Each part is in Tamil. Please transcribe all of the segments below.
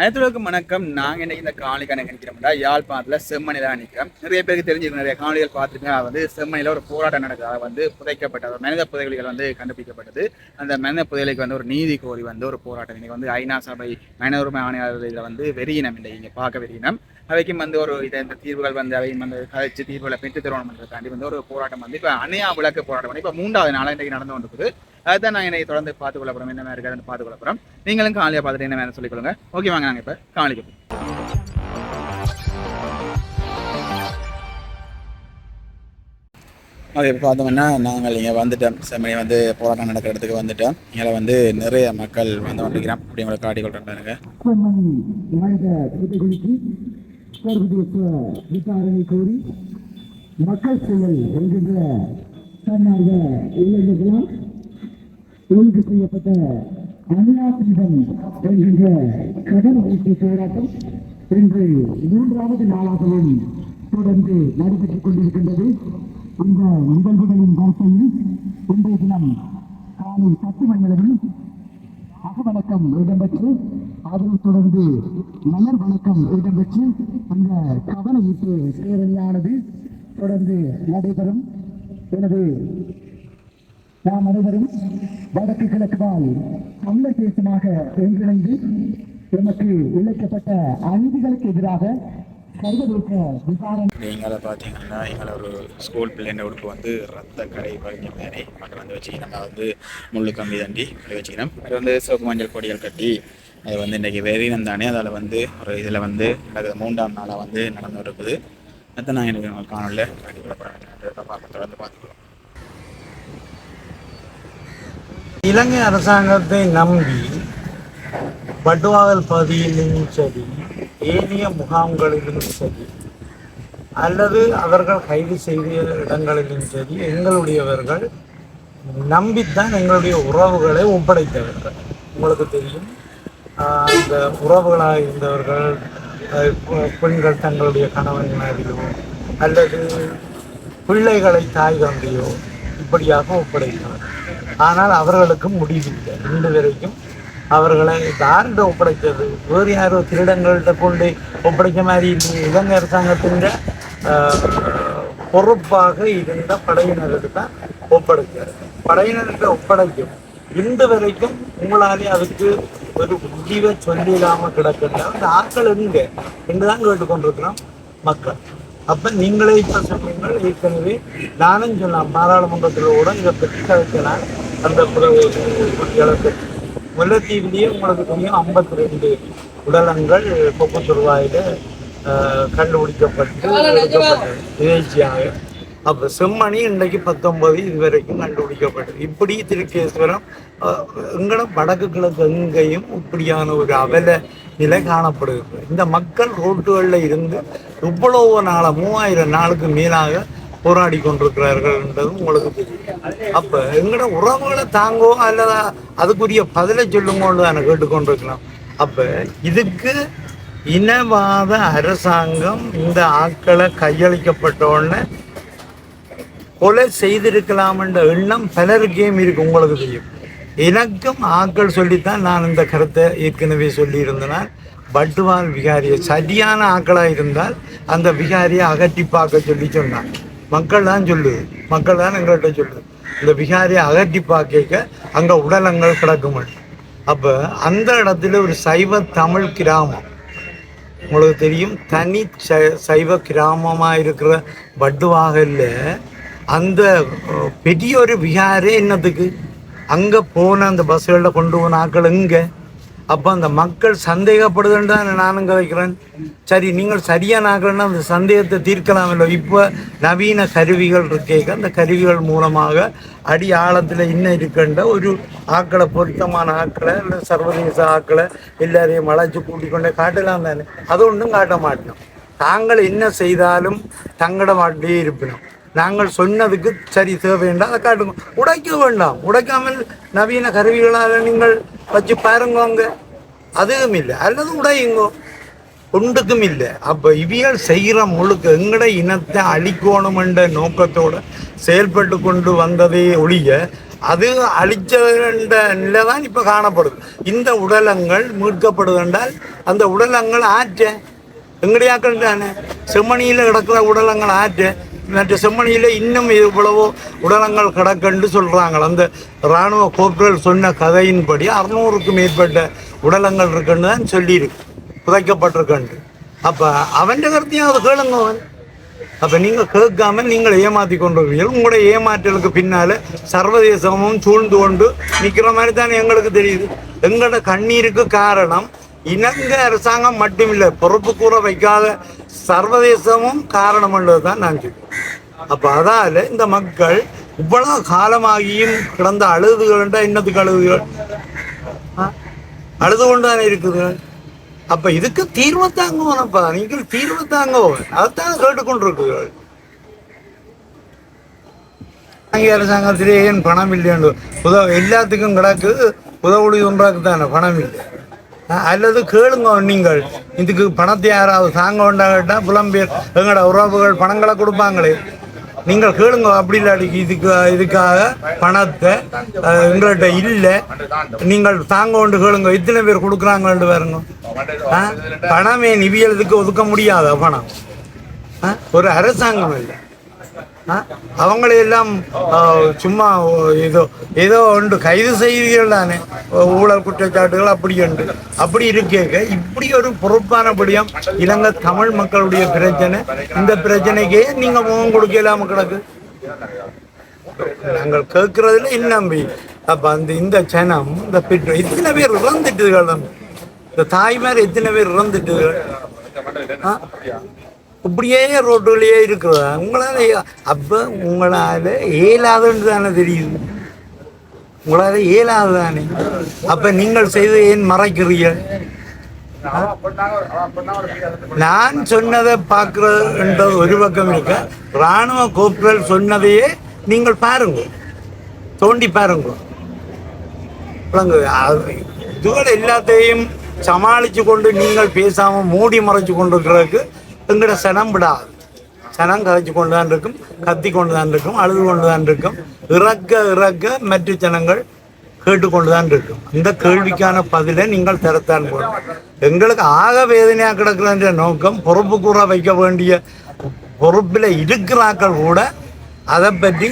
அனைத்துலகம் வணக்கம். நாங்கள் இன்னைக்கு இந்த காணொலி கணக்கு நிற்கிறோம்டா செம்மணி தான் நிற்கிறோம் நிறைய பேருக்கு தெரிஞ்சிருக்கும் நிறைய காணொலிகள் பார்த்துருக்கேன் அது வந்து செம்மணியில் ஒரு போராட்டம் நடக்குது. வந்து புதைக்கப்பட்டது மனித புதைகளிகள் வந்து கண்டுபிடிக்கப்பட்டது. அந்த மனித புதைகளுக்கு வந்து ஒரு நீதி கோரி வந்து ஒரு போராட்டம். இன்றைக்கி வந்து ஐநா சபை மனித உரிமை ஆணையாளர்களில் வந்து வெறியினம் இல்லை இங்கே பார்க்க வெறியினம். அவைக்கும் வந்து ஒரு இதை இந்த தீர்வுகள் வந்து அவையும் வந்து கதைச்சு தீர்வுகளை பெற்று தருவணுன்றதுக்காண்டி வந்து ஒரு போராட்டம் வந்து இப்போ அணையா விளக்கு போராட்டம் இப்போ மூன்றாவது நாளாக இன்றைக்கு நடந்து கொண்டிருக்குது. அதுதான் நான் என்னை தொடர்ந்து பார்த்து கொள்ள போகிறோம் என்ன மாதிரி இருக்காதுன்னு பார்த்து கொள்ள போகிறோம் நீங்களும் காலையாக பார்த்துட்டு என்ன வேணும் சொல்லிக்கொள்ளுங்க ஓகே வாங்க நாங்கள் இப்போ காலைக்கு. ஓகே இப்போ பார்த்தோம்னா நாங்கள் இங்கே வந்துட்டோம். செம்மணி வந்து போராட்டம் நடக்கிற இடத்துக்கு வந்துட்டோம். இங்கே வந்து நிறைய மக்கள் வந்து கொண்டிருக்கிறோம் அப்படி உங்களை காட்டி கொள்றாங்க விசாரணை கோரி மக்கள் செயல் என்கின்ற தன்னார்வ இளைஞர்களால் ஒழுங்கு செய்யப்பட்ட அனுயாசீதம் என்கின்ற கடல் வீட்டு போராட்டம் இன்று மூன்றாவது நாளாகவும் தொடர்ந்து நடைபெற்றுக் கொண்டிருக்கின்றது. அந்த நிகழ்வுகளின் வரிசையில் இன்றைய தினம் காலை பத்து மணியளவில் அகவணக்கம் இடம்பெற்று அதனைத் தொடர்ந்து மலர் வணக்கம் இடம்பெற்று அந்த கவன ஈர்ப்பு பேரணியானது தொடர்ந்து நடைபெறும். எனவே நாம் அனைவரும் வடக்கு கிழக்குவால் தமிழர் தேசமாக ஒன்றிணைந்து எமக்கு இழைக்கப்பட்ட அநீதிகளுக்கு எதிராக சர்வதேச விசாரணை எங்களை பார்த்தீங்கன்னா எங்களை ஒரு ஸ்கூல் பிள்ளைங்க உடுப்பு வந்து ரத்த கடை பகிர்ந்த மாதிரி மக்கள் வந்து வச்சுக்கணும் நம்ம வந்து முள்ளு கம்பி தண்டி கடை வச்சுக்கணும் அது வந்து சிவப்பு மஞ்சள் கொடிகள் கட்டி அது வந்து இன்றைக்கி வெறினம் தானே அதில் வந்து ஒரு இதில் வந்து நடக்குது மூன்றாம் நாளாக வந்து நடந்து இருக்குது. அதை நான் எனக்கு உங்களுக்கு காணொலியில் கண்டிப்பாக பார்க்க தொடர்ந்து பார்த்துக்கலாம் இலங்கை அரசாங்கத்தை நம்பி பட்டுவாகல் பகுதியிலும் சரி ஏனைய முகாம்களிலும் சரி அல்லது அவர்கள் கைது செய்த இடங்களிலும் சரி எங்களுடையவர்கள் நம்பித்தான் எங்களுடைய உறவுகளை ஒப்படைத்தவர்கள். உங்களுக்கு தெரியும். அந்த உறவுகளாக இருந்தவர்கள் பெண்கள் தங்களுடைய கணவனாரிலோ அல்லது பிள்ளைகளை தாய் தந்தையோ இப்படியாக ஒப்படைத்தவர்கள். ஆனால் அவர்களுக்கு முடிவில்லை இன்று வரைக்கும் அவர்களை யார்கிட்ட ஒப்படைத்தது. வேறு யாரோ திருடங்கள்கிட்ட கொண்டு ஒப்படைக்க மாதிரி இல்லை இலங்கை அரசாங்கத்தின் ஆஹ், பொறுப்பாக இருந்த படையினருக்கு தான் ஒப்படைத்தார் படையினருக்கு ஒப்படைக்கும். இன்று வரைக்கும் உங்களாலே அதுக்கு ஒரு முடிவை சொல்லிடாம கிடக்கின்ற அந்த ஆட்கள் எங்க? என்றுதான் கேட்டுக்கொண்டிருக்கிறோம் மக்கள். அப்ப நீங்களே இப்ப சொன்னீங்கள் ஏற்கனவே நானும் சொன்னேன் பாராளுமன்றத்தில் கூட இதை பற்றி கதைக்கலாம் அந்த இழப்பு முல்லைத்தீவிலேயே உங்களுக்கு தெரியும் ஐம்பத்தி ரெண்டு உடலங்கள் பொக்குத்துருவாயில கண்டுபிடிக்கப்பட்டு நிகழ்ச்சியாக அப்ப செம்மணி இன்றைக்கு பத்தொன்பது இது வரைக்கும் கண்டுபிடிக்கப்பட்டது இப்படி திருக்கேஸ்வரம் எங்கட வடக்கு கிழக்கு எங்கேயும் இப்படியான ஒரு அவல நிலை காணப்படுகிறது. இந்த மக்கள் ரோட்டுகளில் இருந்து இவ்வளவு நாள மூவாயிரம் நாளுக்கு மேலாக போராடி கொண்டிருக்கிறார்கள் என்றதும் உங்களுக்கு தெரியும். அப்ப எங்கட உறவுகளை தாங்கோ அல்லது அதுக்குரிய பதிலை சொல்லுங்கன்னு தானே கேட்டுக்கொண்டிருக்கலாம் அப்ப இதுக்கு இனவாத அரசாங்கம் இந்த ஆட்களை கையளிக்கப்பட்ட உடனே கொலை செய்திருக்கலாம் என்ற எண்ணம் பலருக்கேயும் இருக்கு உங்களுக்கு தெரியும். எனக்கும் ஆட்கள் சொல்லித்தான் நான் இந்த கருத்தை ஏற்கனவே சொல்லியிருந்தனால் பட்டுவால் விகாரியை சரியான ஆக்களாக இருந்தால் அந்த விகாரியை அகற்றி பார்க்க சொல்லி சொன்னான். மக்கள் தான் சொல்லுது. மக்கள் தான் எங்கள்கிட்ட சொல்லுது. இந்த விகாரியை அகற்றி பார்க்க அங்கே உடலங்கள் கிடக்கும்? அப்போ அந்த இடத்துல ஒரு சைவ தமிழ் கிராமம். உங்களுக்கு தெரியும் தனி சைவ கிராமமாக இருக்கிற வட்டுவாகல்ல அந்த பெரிய ஒரு விகாரே என்னத்துக்கு? அங்கே போன அந்த பஸ்களில் கொண்டு போன ஆட்கள் எங்கே? அப்போ அந்த மக்கள் சந்தேகப்படுதுன்னு தான் நானும் கதைக்கிறேன். சரி நீங்கள் சரியான ஆகலன்னா அந்த சந்தேகத்தை தீர்க்கலாம் இல்லை இப்போ நவீன கருவிகள் இருக்கேங்க அந்த கருவிகள் மூலமாக அடி ஆழத்தில் இன்னும் இருக்கின்ற ஒரு ஆக்களை பொருத்தமான ஆக்களை இல்லை சர்வதேச ஆக்களை எல்லாரையும் வளைச்சு கூட்டிக் கொண்டே காட்டலாம் தானே. அது ஒன்றும் காட்ட மாட்டோம். தாங்கள் என்ன செய்தாலும் தங்கட மாட்டிலே இருப்பினோம். நாங்கள் சொன்னதுக்கு சரி தேவைண்டா அதை காட்டுங்க. உடைக்க வேண்டாம். உடைக்காமல் நவீன கருவிகளால் நீங்கள் வச்சு பாருங்கோங்க அதுவும் இல்லை. அல்லது உடையுங்கோ. ஒன்றுக்கும் இல்லை. அப்போ இவியல் செய்கிற முழுக்க எங்கட இனத்தை அழிக்கணும் என்ற நோக்கத்தோட செயல்பட்டு கொண்டு வந்ததே ஒழிய அது அழிச்ச நிலை தான் இப்போ காணப்படுது. இந்த உடலங்கள் மீட்கப்படுது என்றால் அந்த உடலங்கள் ஆற்ற. எங்கடையாக்கள் தானே? செம்மணியில் கிடக்கிற உடலங்கள் ஆற்ற. மற்ற செம்மணியில் இன்னும் இவ்வளவோ உடலங்கள் கிடக்குன்னு சொல்கிறாங்க அந்த இராணுவ கோப்புகள் சொன்ன கதையின்படி அறுநூறுக்கும் மேற்பட்ட உடலங்கள் இருக்குன்னு தான் சொல்லியிருக்கு. புதைக்கப்பட்டிருக்குன்ட்டு. அப்போ அவன் கருத்தையும் அதை கேளுங்க அவன். அப்போ நீங்கள் கேட்காம நீங்கள் ஏமாற்றி கொண்டிருக்கிறீர்கள் உங்களுடைய ஏமாற்றலுக்கு பின்னால் சர்வதேசமும் சூழ்ந்து கொண்டு நிற்கிற மாதிரி தானே எங்களுக்கு தெரியுது. எங்களோட கண்ணீருக்கு காரணம் இலங்கை அரசாங்கம் மட்டும் இல்லை பொறுப்பு கூற வைக்காத சர்வதேசமும் காரணம் தான் நான் சொல்லுவேன் அப்போ அதால் இந்த மக்கள் இவ்வளவு காலமாகியும் கிடந்த அழுதுகள்ன்றா என்னத்துக்கு அழுதுகள்? அழுது கொண்டு தானே இருக்குது. அப்ப இதுக்கு தீர்வு தாங்குவோம்ப்பா நீங்கள் தீர்வு தாங்குவோம். அதைத்தான் கேட்டுக்கொண்டிருக்குகள் அங்கே அரசாங்கத்திலே ஏன் பணம் இல்லைன்னு உதவ எல்லாத்துக்கும் கிடக்கு. உதவுடி ஒன்றாக்கு தானே பணம் இல்லை. அல்லது கேளுங்க நீங்கள் இதுக்கு பணத்தை யாராவது சாங்க வேண்டாம் புலம்பெயர் எங்களோட உறவுகள் பணங்களை கொடுப்பாங்களே நீங்கள் கேளுங்க அப்படி இல்லாடி இதுக்கு இதுக்காக பணத்தை எங்கள்கிட்ட இல்லை நீங்கள் தாங்க கொண்டு கேளுங்க இத்தனை பேர் கொடுக்குறாங்கன்ட்டு பாருங்க ஆ? பணமே நிவியலுக்கு ஒதுக்க முடியாத பணம் ஆ? ஒரு அரசாங்கம் இல்லை அவங்களையெல்லாம் சும்மா ஏதோ ஏதோ ஒன்று கைது செய்திகள் தானே. ஊழல் குற்றச்சாட்டுகள் அப்படி உண்டு அப்படி இருக்க இப்படி ஒரு பொறுப்பானபடியும் இலங்கை தமிழ் மக்களுடைய பிரச்சனை. இந்த பிரச்சனைக்கே நீங்க முகம் கொடுக்கலாம கிடக்கு. நாங்கள் கேட்கறதுல இன்னம்பி அப்ப அந்த இந்த சனம் இந்த பெற்றோர் இத்தனை பேர் இறந்துட்டுகள் இந்த தாய்மார் எத்தனை பேர் இறந்துட்டுகள் இப்படியே ரோட்டுலயே இருக்கிறதா உங்களால அப்போ அப்ப உங்களால இயலாதுன்னு தானே தெரியுது. உங்களால் இயலாது தானே அப்ப நீங்கள் செய்து ஏன் மறைக்கிறீர்கள்? நான் சொன்னதை பார்க்கறது ஒரு பக்கம் இருக்க ராணுவ கோப்புகள் சொன்னதையே நீங்கள் பாருங்க. தோண்டி பாருங்க. இதுகள் எல்லாத்தையும் சமாளித்து கொண்டு நீங்கள் பேசாமல் மூடி மறைச்சு கொண்டிருக்கிறதுக்கு எங்கட சனம் விடாது சனம் கதைச்சு கொண்டு தான் இருக்கும் கத்தி கொண்டு தான் இருக்கும் அழுது கொண்டு தான் இருக்கும். இறக்க இறக்க மற்ற ஜனங்கள் கேட்டுக்கொண்டு தான் இருக்கும். இந்த கேள்விக்கான பதிலை நீங்கள் தரத்தான் போகணும். எங்களுக்கு ஆக வேதனையாக கிடக்கிறன்ற நோக்கம் பொறுப்பு கூற வைக்க வேண்டிய பொறுப்பில் இருக்கிறாக்கள் கூட அதை பற்றி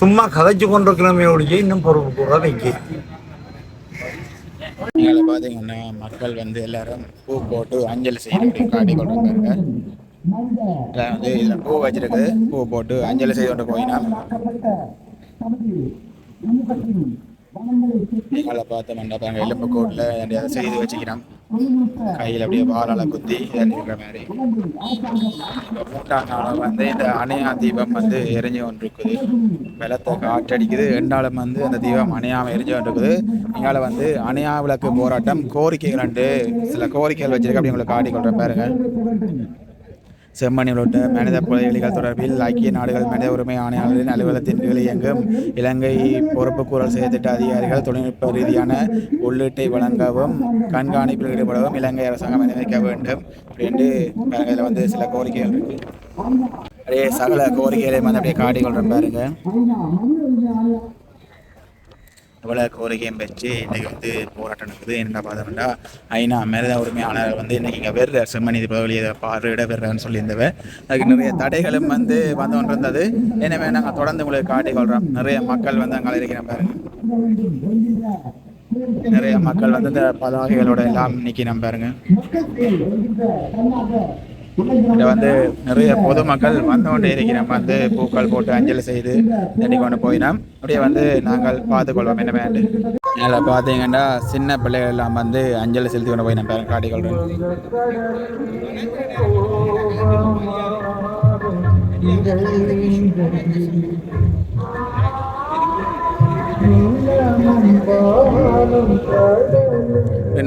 சும்மா கதைச்சு கொண்டிருக்கிறமே ஒழிய இன்னும் பொறுப்பு கூற வைக்க நீங்கள பார்த்தீங்கன்னா மக்கள் வந்து எல்லாரும் பூ போட்டு அஞ்சலி செய்து காட்டி கொண்டு வந்து இதில் பூ வச்சிருக்கு பூ போட்டு அஞ்சலி செய்து கொண்டு போயினா நீங்களை பார்த்த மண்டபம் எலும்பு கோட்டில் செய்து வச்சுக்கிறான். கையில் அப்படியே வாழால குத்தி இருக்கிற மாதிரி. மூன்றாம் வந்து இந்த அணையா தீபம் வந்து எரிஞ்சு கொண்டிருக்குது. வெள்ளத்தை காற்றடிக்குது. ரெண்டாலும் வந்து அந்த தீபம் அணையாம எரிஞ்சு கொண்டிருக்குது. இங்கால வந்து அணையா விளக்கு போராட்டம் கோரிக்கைகள் ரெண்டு சில கோரிக்கைகள் வச்சிருக்க அப்படி உங்களுக்கு காட்டிக்கொள்றேன் பாருங்க செம்மணி உள்ளிட்ட மனித புதையலிகள் தொடர்பில் ஐக்கிய நாடுகள் மனித உரிமை ஆணையாளரின் அலுவலகத்தின் கீழ் இயங்கும் இலங்கை பொறுப்புக்கூறல் செய்திட்ட அதிகாரிகள் தொழில்நுட்ப ரீதியான உள்ளீட்டை வழங்கவும் கண்காணிப்பில் ஈடுபடவும் இலங்கை அரசாங்கம் அனுமதிக்க வேண்டும் அப்படின்ட்டு இதில் வந்து சில கோரிக்கைகள் இருக்கு. அப்படியே சகல கோரிக்கைகளையும் வந்து அப்படியே காட்டிக்கொள்றேன் பாருங்க இவ்வளோ கோரிக்கையும் வச்சு இன்றைக்கி வந்து போராட்டம் நடக்குது. என்ன பார்த்தோம்னா ஐநா மனித உரிமையாளர் வந்து இன்றைக்கி இங்கே வெறுற செம்மணி பகுதியை பார்வையிட வெறுறன்னு சொல்லியிருந்தவ. அதுக்கு நிறைய தடைகளும் வந்து வந்து கொண்டிருந்தது. எனவே நாங்கள் தொடர்ந்து உங்களுக்கு காட்டிக்கொள்கிறோம் நிறைய மக்கள் வந்து அங்கே இருக்கிற பாருங்க. நிறைய மக்கள் வந்து இந்த பதாகைகளோட எல்லாம் இன்னைக்கு நம்பாருங்க பாருங்க இங்க வந்து நிறைய பொதுமக்கள் வந்து கொண்டே இருக்கிறோம் வந்து பூக்கள் போட்டு அஞ்சலி செய்து தேடி கொண்டு போயினோம். அப்படியே வந்து நாங்கள் பார்த்துக்கொள்வோம் என்ன வேண்டு. இதில் பார்த்தீங்கன்னா சின்ன பிள்ளைகள் எல்லாம் வந்து அஞ்சலி செலுத்தி கொண்டு போய் நான் பேரன்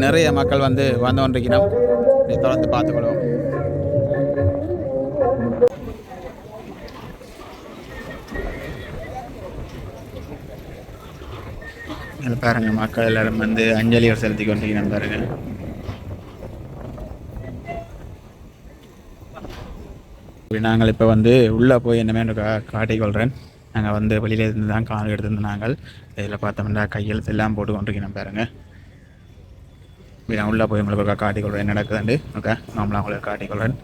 நிறைய மக்கள் வந்து வந்து கொண்டிருக்கிறோம் இதை தொடர்ந்து பார்த்துக்கொள்வோம். இதில் பாருங்க மக்கள் எல்லாரும் வந்து அஞ்சலிகள் செலுத்தி கொண்டிருக்கிறோம் பாருங்க. நாங்கள் இப்போ வந்து உள்ளே போய் என்னமே கா காட்டிக்கொள்கிறேன் நாங்கள் வந்து வெளியில இருந்து தான் கால் எடுத்திருந்தோம் நாங்கள் இதில் பார்த்தோம்னா கையெழுத்து எல்லாம் போட்டு கொண்டிருக்கணும் பாருங்க. நான் உள்ளே போய் உங்களுக்கு ஒரு காட்டிக்கொள்வேன் என்ன நடக்குதுண்டு ஓகே? நாமளாக உங்களுக்கு காட்டிக்கொள்வேன்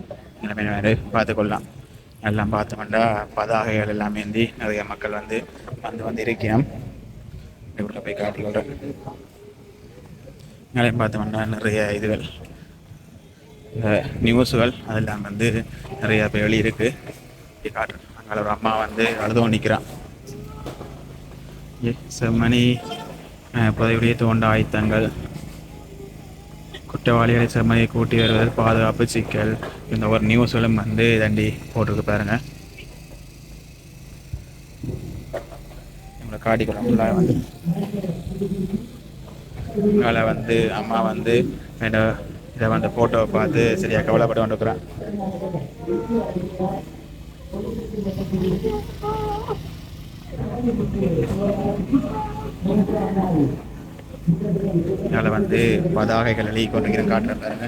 எல்லாமே வேறு பார்த்துக்கொள்ளலாம் எல்லாம் பார்த்தோம்னா பதாகைகள் எல்லாம் ஏந்தி நிறைய மக்கள் வந்து வந்து வந்து இருக்கணும் இப்படி உள்ள போய் காட்டிக்கொள்கிறேன் மேலே பார்த்தோம்னா நிறைய இதுகள். இந்த நியூஸுகள் அதெல்லாம் வந்து நிறைய பேர் வெளியிருக்கு இப்படி காட்டுறேன் அங்கே ஒரு அம்மா வந்து அழுதும் நிற்கிறான் ஏ செம்மணி அஹ், புதையுடைய தோண்ட ஆயுத்தங்கள் குற்றவாளிகளை செம்மணியை கூட்டி வருவது பாதுகாப்பு சிக்கல். இந்த ஒரு நியூஸ்களும் வந்து தண்டி போட்டிருக்கு பாருங்க. காடிக்குள்ள காட்டிக்கலாம் ஃபுல்லாக வந்து. அதனால் வந்து அம்மா வந்து என்ன இதை வந்து ஃபோட்டோவை பார்த்து சரியாக கவலைப்பட்டு வந்துக்கிறேன் இதனால் வந்து பதாகைகள் எழுதி கொண்டு காட்டுறேன் பாருங்க.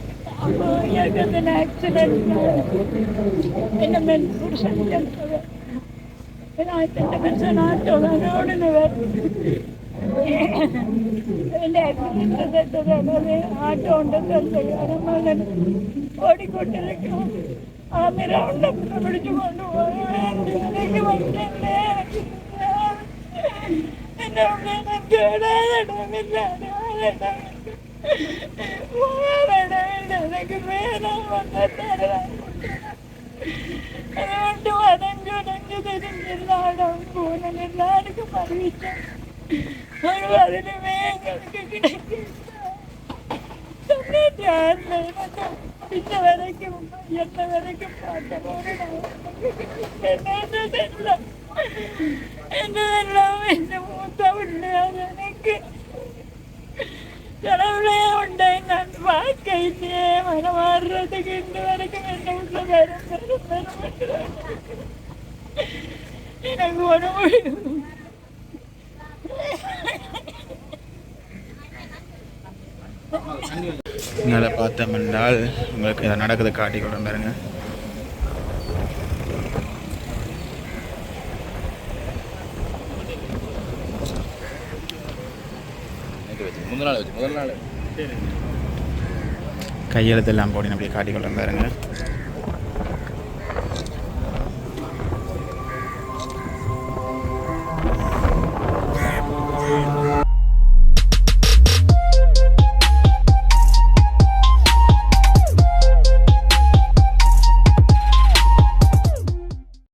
അപ്പോൾ ഇയാൾക്ക് തന്നെ ആക്സിഡന്റ് എന്റെ മെൻ പുരുഷൻ ചെന്നത് എന്റെ മനുഷ്യനാറ്റോട് അവരോടിന് എന്റെ ആക്സിഡന്റ് സെറ്റത് അത് ആറ്റം ഉണ്ടെന്നല്ലേ മകൻ? ഓടിക്കൊണ്ടിരിക്കും ആ നിര ഉണ്ടെന്ന് പിടിച്ചു കൊണ്ടുപോയി വന്നില്ലേ എന്റെ ഉള്ളിൽ കേടാതെ ഇടുന്നില്ല എനിക്ക് വേണം അതുകൊണ്ട് വനഞ്ചുടഞ്ഞു തിരിഞ്ഞില്ലാടും പൂനം എല്ലാവർക്കും അറിയിച്ച ഒരു അതിന് വേഗം കിടക്കില്ല പിന്നെ വരയ്ക്കും എന്നെ വരയ്ക്കും പാട്ട് എന്നതെല്ലാം എന്നതെല്ലാം എന്റെ മൂത്ത ഉള്ളതാണ് എനിക്ക് கடவுளே உண்டை நான் வாழ்க்கையிலே மனமாறுறதுக்கு இந்த வரைக்கும் என்ன உள்ள வரும் வரும் வரும் எனக்கு ஒரு முடியும் என்னால் பார்த்தோம் என்றால் உங்களுக்கு இதை நடக்குது காட்டிக்கொள்ளும் பாருங்க முதல் நாள் வச்சு முதல் நாள். கையெழுத்தெல்லாம் போடி அப்படியே காட்டிக்கொள்ளும் பாருங்க.